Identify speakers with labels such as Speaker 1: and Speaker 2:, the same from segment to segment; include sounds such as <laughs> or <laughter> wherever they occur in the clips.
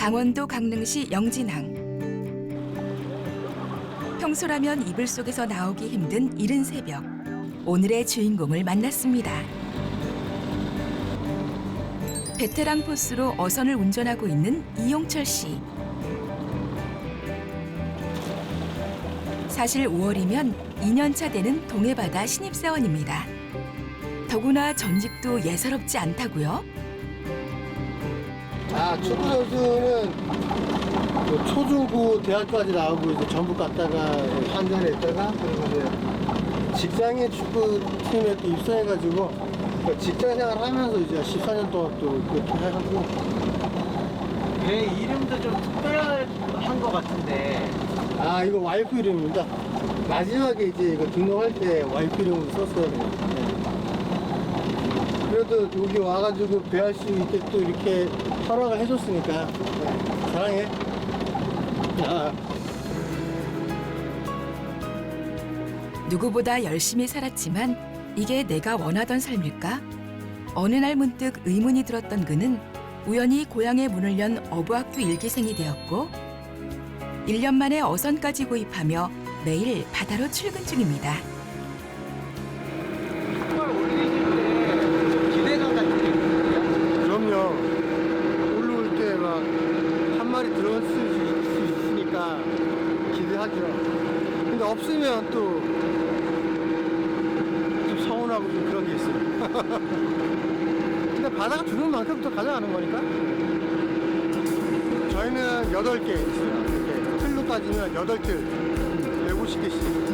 Speaker 1: 강원도 강릉시 영진항. 평소라면 이불 속에서 나오기 힘든 이른 새벽. 오늘의 주인공을 만났습니다. 베테랑 포스로 어선을 운전하고 있는 이용철 씨. 사실 5월이면 2년차 되는 동해바다 신입사원입니다. 더구나 전직도 예사롭지 않다고요?
Speaker 2: 아, 축구 선수는 뭐 초중고 대학까지 나오고 이제 전북 갔다가 한전에 있다가 그리고 이제 직장인 축구 팀에 또 입사해가지고 그 직장 생활 하면서 이제 14년 동안 또 그렇게 해가지고
Speaker 3: 배 이름도 좀 특별한 것 같은데
Speaker 2: 아 이거 와이프 이름입니다. 마지막에 이제 이거 등록할 때 와이프 이름으로 썼어요. 그냥. 네. 그래도 여기 와가지고 배할 수 있게 또 이렇게 허락을 해줬으니까 네. 사랑해. 아.
Speaker 1: 누구보다 열심히 살았지만 이게 내가 원하던 삶일까? 어느 날 문득 의문이 들었던 그는 우연히 고향의 문을 연 어부학교 일기생이 되었고 1년 만에 어선까지 구입하며 매일 바다로 출근 중입니다.
Speaker 3: 정말 올리실 때 기대감 같은 게 있으세요?
Speaker 2: 그럼요. 올라올 때 막 한 마리 들어올 수 있- 있으니까 기대하죠. 근데 없으면 또 좀 서운하고 좀 그런 게 있어요. <laughs> 근데 바다가 주는 만큼 또 가져가는 거니까. 저희는 8개 있어요. 이렇게 틀로 따지면 8틀, 150개씩.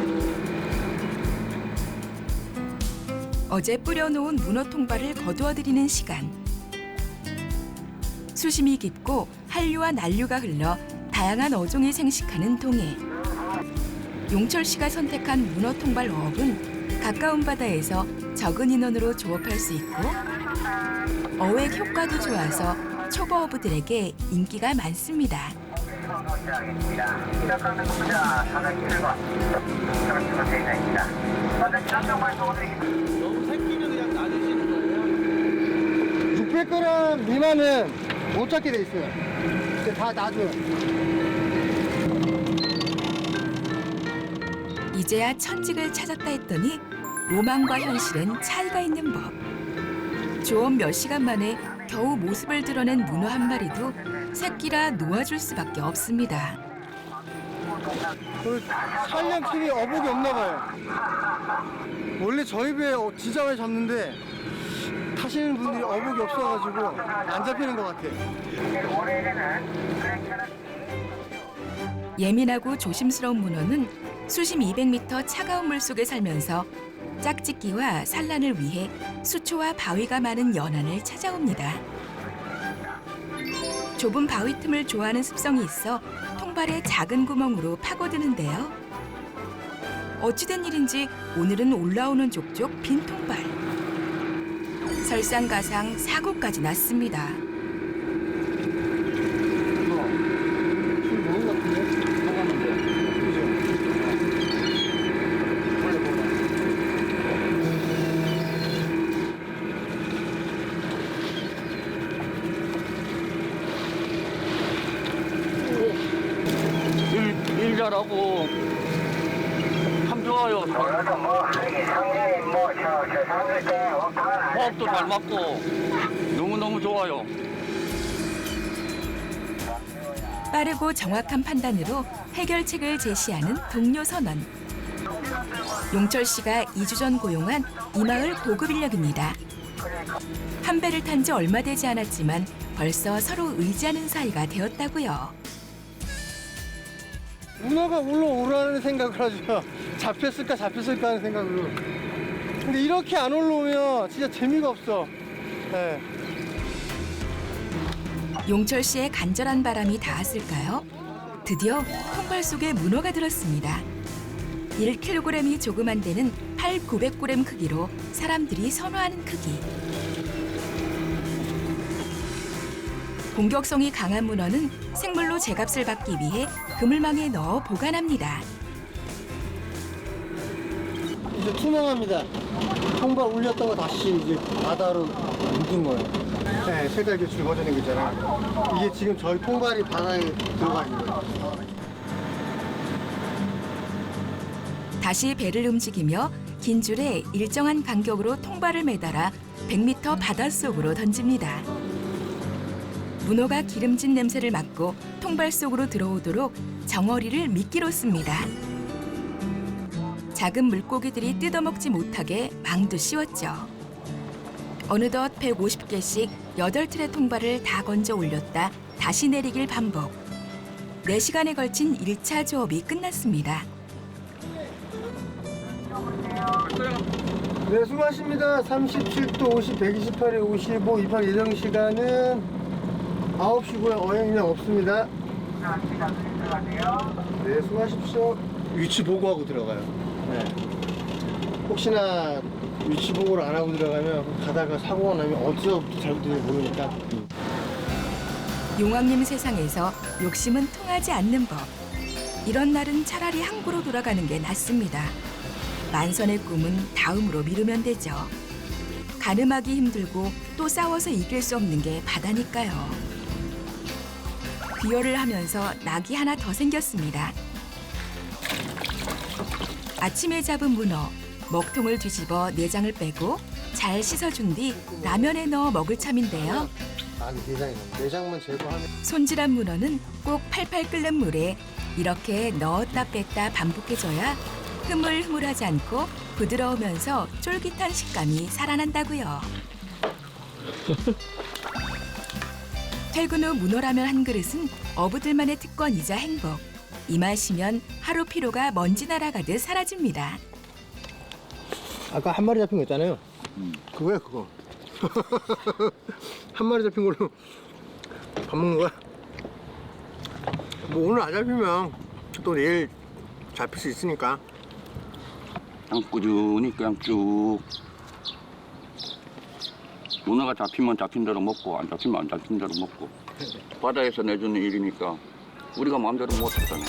Speaker 1: 어제 뿌려놓은 문어 통발을 거두어들이는 시간. 수심이 깊고 한류와 난류가 흘러 다양한 어종이 생식하는 동해. 용철 씨가 선택한 문어 통발 어업은 가까운 바다에서 적은 인원으로 조업할 수 있고 어획 효과도 좋아서 초보 어부들에게 인기가 많습니다.
Speaker 3: 너무 새끼는 그냥 놔두시는 거예요?
Speaker 2: 600g 미만은 못 잡게 돼 있어요. 근데 다 놔줘요.
Speaker 1: 이제야 천직을 찾았다 했더니 로망과 현실엔 차이가 있는 법. 조업 몇 시간 만에 겨우 모습을 드러낸 문어 한 마리도 새끼라 놓아줄 수밖에 없습니다.
Speaker 2: 그 촬영팀이 어복이 없나 봐요. 원래 저희 배에 어- 진짜 많이 잡는데 타시는 분들이 어복이 없어가지고 안 잡히는 것 같아요.
Speaker 1: 예민하고 조심스러운 문어는 수심 200m 차가운 물 속에 살면서 짝짓기와 산란을 위해 수초와 바위가 많은 연안을 찾아옵니다. 좁은 바위 틈을 좋아하는 습성이 있어 통발의 작은 구멍으로 파고드는데요. 어찌된 일인지 오늘은 올라오는 족족 빈 통발. 설상가상 사고까지 났습니다.
Speaker 2: 술 먹은 것 같은데? 먹었는데. 그죠?
Speaker 4: 일, 일 잘하고 참 좋아요.
Speaker 5: 그래도 뭐 하기 상당히 뭐저저 상일 때 오빠는 안
Speaker 4: 호흡도 잘 맞고 너무너무 좋아요.
Speaker 1: 빠르고 정확한 판단으로 해결책을 제시하는 동료 선원. 용철 씨가 2주 전 고용한 이 마을 고급 인력입니다. 한 배를 탄 지 얼마 되지 않았지만 벌써 서로 의지하는 사이가 되었다고요.
Speaker 2: 문어가 올라오라는 생각을 하죠. <laughs> 잡혔을까 잡혔을까 하는 생각으로. 근데 이렇게 안 올라오면 진짜 재미가 없어. 네.
Speaker 1: 용철 씨의 간절한 바람이 닿았을까요? 드디어 통발 속에 문어가 들었습니다. 1kg이 조금 안 되는 8, 900g 크기로 사람들이 선호하는 크기. 공격성이 강한 문어는 생물로 제값을 받기 위해 그물망에 넣어 보관합니다.
Speaker 2: 이제 투명합니다. 통발 올렸다가 다시 이제 바다로 묻은 거예요. 네, 색깔 교출 버전인 거 있잖아요. 이게 지금 저희 통발이 바다에 들어가 있는 거예요.
Speaker 1: 다시 배를 움직이며 긴 줄에 일정한 간격으로 통발을 매달아 100m 바닷속으로 던집니다. 문어가 기름진 냄새를 맡고 통발 속으로 들어오도록 정어리를 미끼로 씁니다. 작은 물고기들이 뜯어먹지 못하게 망도 씌웠죠. 어느덧 150개씩 8틀의 통발을 다 건져 올렸다 다시 내리길 반복. 4시간에 걸친 1차 조업이 끝났습니다.
Speaker 2: 네, 수고하십니다. 37도 50, 128에 55 입항 예정 시간은 9시고요. 어행량 없습니다. 네, 수고하십시오. 위치 보고하고 들어가요. 네. 혹시나 위치 보고를 안 하고 들어가면 가다가 사고가 나면 어디서부터 잘못될지 모르니까.
Speaker 1: 용왕님 세상에서 욕심은 통하지 않는 법. 이런 날은 차라리 항구로 돌아가는 게 낫습니다. 만선의 꿈은 다음으로 미루면 되죠. 가늠하기 힘들고 또 싸워서 이길 수 없는 게 바다니까요. 귀여를 하면서 낙이 하나 더 생겼습니다. 아침에 잡은 문어, 먹통을 뒤집어 내장을 빼고 잘 씻어준 뒤 라면에 넣어 먹을 참인데요.
Speaker 2: 아, 내장이네. 내장만 제거하면.
Speaker 1: 손질한 문어는 꼭 팔팔 끓는 물에 이렇게 넣었다 뺐다 반복해줘야 흐물흐물하지 않고 부드러우면서 쫄깃한 식감이 살아난다고요. <laughs> 퇴근 후 문어라면 한 그릇은 어부들만의 특권이자 행복. 이 맛이면 하루 피로가 먼지 날아가듯 사라집니다.
Speaker 2: 아까 한 마리 잡힌 거 있잖아요. 그거야 그거. <laughs> 한 마리 잡힌 걸로 밥 먹는 거야. 뭐 오늘 안 잡히면 또 내일 잡힐 수 있으니까.
Speaker 4: 그냥 꾸준히 그냥 쭉. 문어가 잡히면 잡힌 대로 먹고 안 잡히면 안 잡힌 대로 먹고. 바다에서 내주는 일이니까 우리가 마음대로 못 하잖아요.